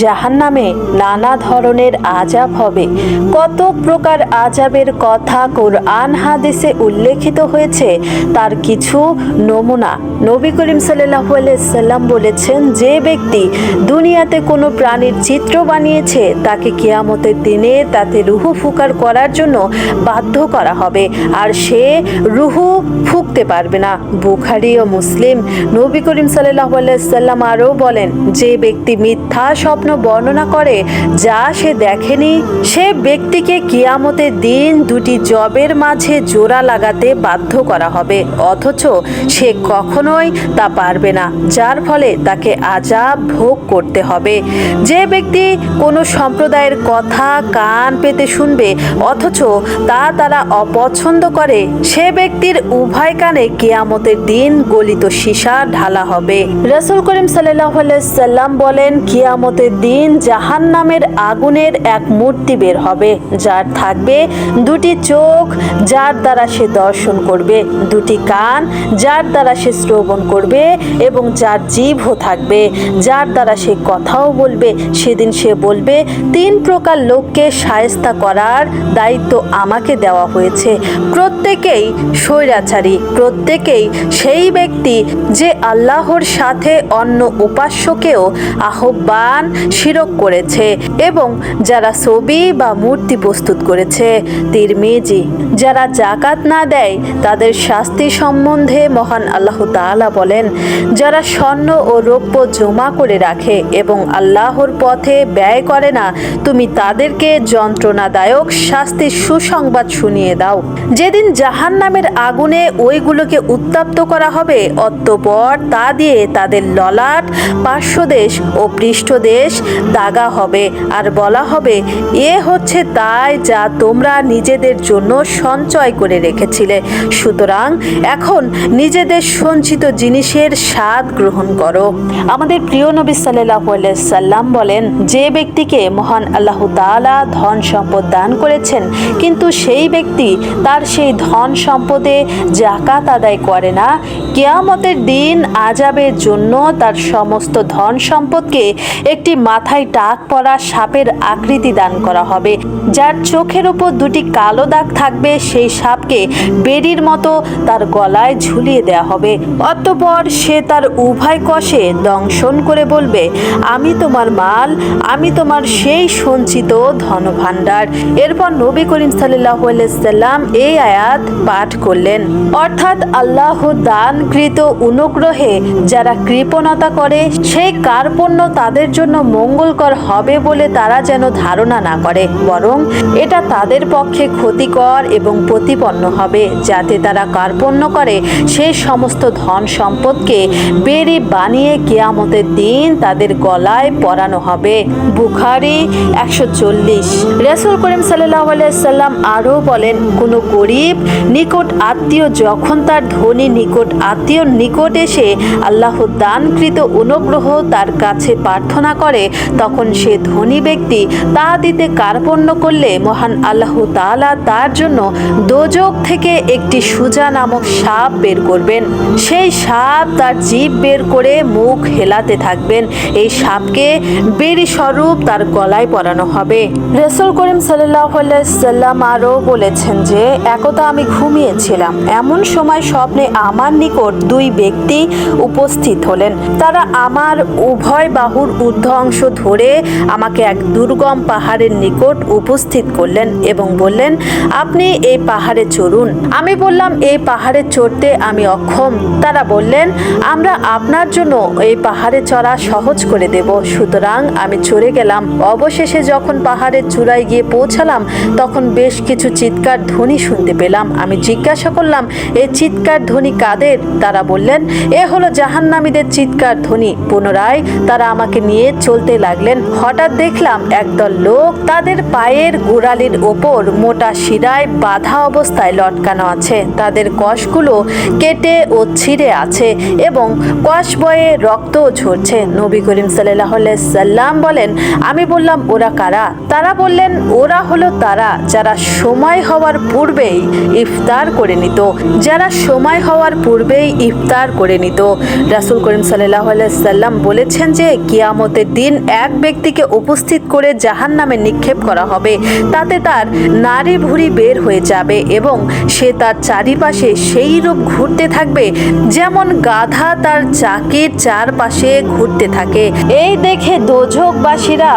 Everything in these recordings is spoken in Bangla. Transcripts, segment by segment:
জাহান নামে নানা ধরনের আজাব হবে। কত প্রকার আজাবের কথা কোরআন হাদিসে উল্লেখিত হয়েছে, তার কিছু নমুনা নবী করিম সাল্লাহ সাল্লাম বলেছেন, যে ব্যক্তি দুনিয়াতে কোনো প্রাণীর চিত্র বানিয়েছে, তাকে কিয়ামতের দিনে তাতে রুহু ফুকার করার জন্য বাধ্য করা হবে, আর সে রুহু ফুকতে পারবে না। বুখারি ও মুসলিম নবী করিম সাল্লাহ সাল্লাম আরও বলেন, যে ব্যক্তি মিথ্যা স্বপ্ন বর্ণনা করে, যা সে দেখেনি, সে ব্যক্তিকে কিয়ামতের দিন দুটি জবের মাঝে জোড়া লাগাতে বাধ্য করা হবে। অথচ সে কখনোই তা পারবে না, যার ফলে তাকে আজাব ভোগ করতে হবে। যে ব্যক্তি কোনো সম্প্রদায়ের কথা কান পেতে শুনবে, অথচ তা তারা অপছন্দ করে, সে ব্যক্তির উভয় কানে কেয়ামতের দিন গলিত সীসা ঢালা হবে। রসুল করিম সাল্লাহ সাল্লাম বলেন, কিয়ামতের দিন জাহান নামের আগুনের এক মূর্তি বের হবে, যার থাকবে দুটি চোখ, যার দ্বারা সে দর্শন করবে, দুটি কান, যার দ্বারা সে শ্রবণ করবে এবং যার জিভও থাকবে। যার দ্বারা সে কথাও বলবে, সেদিন সে বলবে, তিন প্রকার লোককে সায়স্তা করার দায়িত্ব আমাকে দেওয়া হয়েছে। প্রত্যেকেই স্বৈরাচারী, প্রত্যেকেই সেই ব্যক্তি যে আল্লাহর সাথে অন্য উপাস্যকেও আহ্বান শিরক করেছে এবং যারা ছবি বা মূর্তি প্রস্তুত করেছে তিরমিজি যারা জাকাত না দেয়, তাদের শাস্তি সম্বন্ধে মহান আল্লাহ তাআলা বলেন, যারা স্বর্ণ ও রৌপ্য জমা করে রাখে এবং আল্লাহর পথে ব্যয় করে না, তুমি তাদেরকে যন্ত্রণাদায়ক শাস্তির সুসংবাদ শুনিয়ে দাও। যেদিন জাহান নামের আগুনে ওইগুলোকে উত্তপ্ত করা হবে, অতঃপর তা দিয়ে তাদের ললাট, পার্শ্বদেশ ও পৃষ্ঠদেশ দাগা হবে। আর বলা হবে, এ হচ্ছে তাই যা তোমরা নিজেদের জন্য সঞ্চয় করে রেখেছিলে। সুতরাং এখন নিজেদের সঞ্চিত জিনিসের স্বাদ গ্রহণ করো। আমাদের প্রিয় নবী সাল্লাহ সাল্লাম বলেন, যে ব্যক্তিকে মহান আল্লাহ তাআলা ধন সম্পদ দান করেছেন, কিন্তু সেই ব্যক্তি তার সেই ধন সম্পদে জাকাত আদায় করে না। কেয়ামতের দিন আজাবের জন্য তার সমস্ত ধন সম্পদকে একটি মাথায় টাক পরা সাপের আকৃতি দান করা হবে। যার চোখের উপর দুটি কালো দাগ থাকবে, সেই সাপকে বেড়ির মতো তার গলায় ঝুলিয়ে দেওয়া হবে। অতঃপর সে তার উভয় কষে দংশন করে বলবে, আমি তোমার মাল, আমি তোমার সেই সঞ্চিত ধনভাণ্ডার। এরপর নবী করিম সাল্লাহ সাল্লাম এই আয়াত পাঠ করলেন। অর্থাৎ আল্লাহ দানকৃত অনুগ্রহে যারা কৃপণতা করে, সেই কার্পণ্য তাদের জন্য মঙ্গলকর হবে বলে তারা যেন ধারণা না করে, বরং এটা তাদের পক্ষে ক্ষতিকর এবং প্রতিপন্ন হবে, যাতে তারা কার্পণ্য করে সেই সমস্ত ধন সম্পদকে বেরি বানিয়ে কেয়ামতের দিন তাদের গলায় পরানো হবে। বুখারি একশো চল্লিশ। রেসুল করিম সাল্লাহ সাল্লাম আরও বলেন, কোনো গরিব নিকট আত্মীয় যখন তার ধনী নিকট আত্মীয় নিকট এসে আল্লাহ দানকৃত অনুগ্রহ তার কাছে প্রার্থনা করে তখন সে ধনী ব্যক্তি তা দিতে কার্পণ্য করলে মহান আল্লাহ তাআলা তার জন্য দোজক থেকে একটি সুজা নামক সাপ বের করবেন। সেই সাপ তার জীব বের করে মুখ হেলাতে থাকবেন। এই সাপকে বেরি স্বরূপ তার গলায় পরানো হবে। রেসুল করিম সাল্লাম আরও বলেছেন যে একদা আমি ঘুমিয়েছিলাম। এমন সময় স্বপ্নে আমার নিকট দুই ব্যক্তি উপস্থিত হলেন। তারা আমার উভয় বাহুর ঊর্ধ্ব অংশ ধরে আমাকে এক দুর্গম পাহাড়ের নিকট উপস্থিত করলেন এবং বললেন, আপনি এই পাহাড়ে চড়ুন। আমি বললাম, এই পাহাড়ে চড়তে আমি অক্ষম। তারা বললেন, আমরা আপনার জন্য এই পাহাড়ে চড়া সহজ করে দেব। সুতরাং আমি চড়ে গেলাম। অবশেষে যখন পাহাড়ের চূড়ায় গিয়ে পৌঁছালাম, তখন বেশ কিছু চিৎকার ধ্বনি শুনতে পেলাম। আমি জিজ্ঞাসা করলাম এই চিৎকার ধ্বনি কাদের? তারা বললেন, এ হলো জাহান্নামীদের চিৎকার ধ্বনি। পুনরায় তারা আমাকে নিয়ে চলতে লাগলেন। হঠাৎ দেখলাম একদল লোক তাদের পায়ের গোড়ালির ওপর মোটা শিরায় বাধা অবস্থায় লটকানো আছে। তাদের কষগুলো কেটে ও ছিঁড়ে আছে এবং কষ বয়ে রক্তও ঝরছে। নবী করিম সাল্লাহ সাল্লাম বলেন, আমি বললাম, ওরা কারা? তারা বললেন, ওরা হলো তারা যারা সময় হওয়ার পূর্বেই ইফতার করে নিত। যারা সময় হওয়ার পূর্বেই ইফতার করে নিত। রাসুল করিম সাল্লাহ সাল্লাম বলেছেন যে, কিয়ামতের দিন এক ব্যক্তিকে উপস্থিত করে জাহান নামে নিক্ষেপ করা হবে। তাতে তার নারী ভুঁড়ি বের হয়ে যাবে এবং সে তার চারিপাশে সেই রূপ ঘুরতে থাকবে যেমন গাধা তার চাকির চারপাশে ঘুরতে থাকে। এই দেখে দোঝকবাসীরা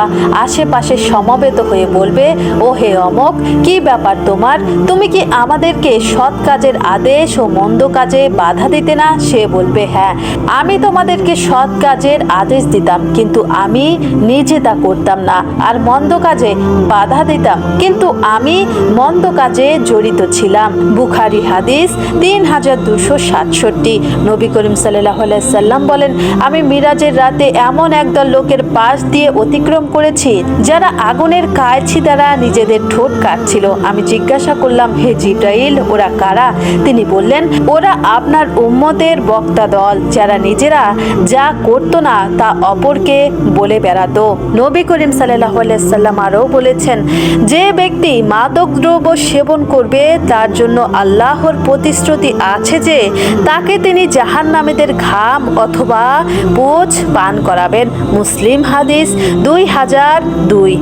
আশেপাশে সমবেত হয়ে বলবে, ও হে অমক, কি ব্যাপার তোমার? তুমি কি আমাদেরকে সৎ কাজের আদেশ ও মন্দ কাজে বাধা দিতে না? সে বলবে হ্যাঁ আমি তোমাদেরকে সৎ কাজের আদেশ দিতাম, কিন্তু আমি নিজে তা করতাম না আর মন্দ কাজে বাধা দিতাম। কিন্তু আমি মন্দ কাজে জড়িত ছিলাম। বুখারি হাদিস তিন হাজার দুশো সাতষট্টি। নবী করিম সাল্লাহ সাল্লাম বলেন, আমি মিরাজের রাতে এমন একদল লোকের পাশ দিয়ে অতিক্রম করেছি যারা আগুনের কায়ছি দ্বারা নিজেদের ঠোঁট কাটছিল। আমি জিজ্ঞাসা করলাম, হে জিব্রাইল, ওরা কারা? তিনি বললেন, ওরা আপনার উম্মতের বক্তা দল। যারা নিজেরা যা করতো না তা অপরকে বলে বেড়াতো। নবী করিম সাল্লাহ সাল্লাম আরও বলেছেন, যে ব্যক্তি মাদক দ্রব্য সেবন করবে, তার জন্য আল্লাহর প্রতিশ্রুতি আছে যে, তাকে তিনি জাহান নামেদের ঘাম অথবা পোচ পান করাবেন। মুসলিম হাদিস দুই হাজার দুই।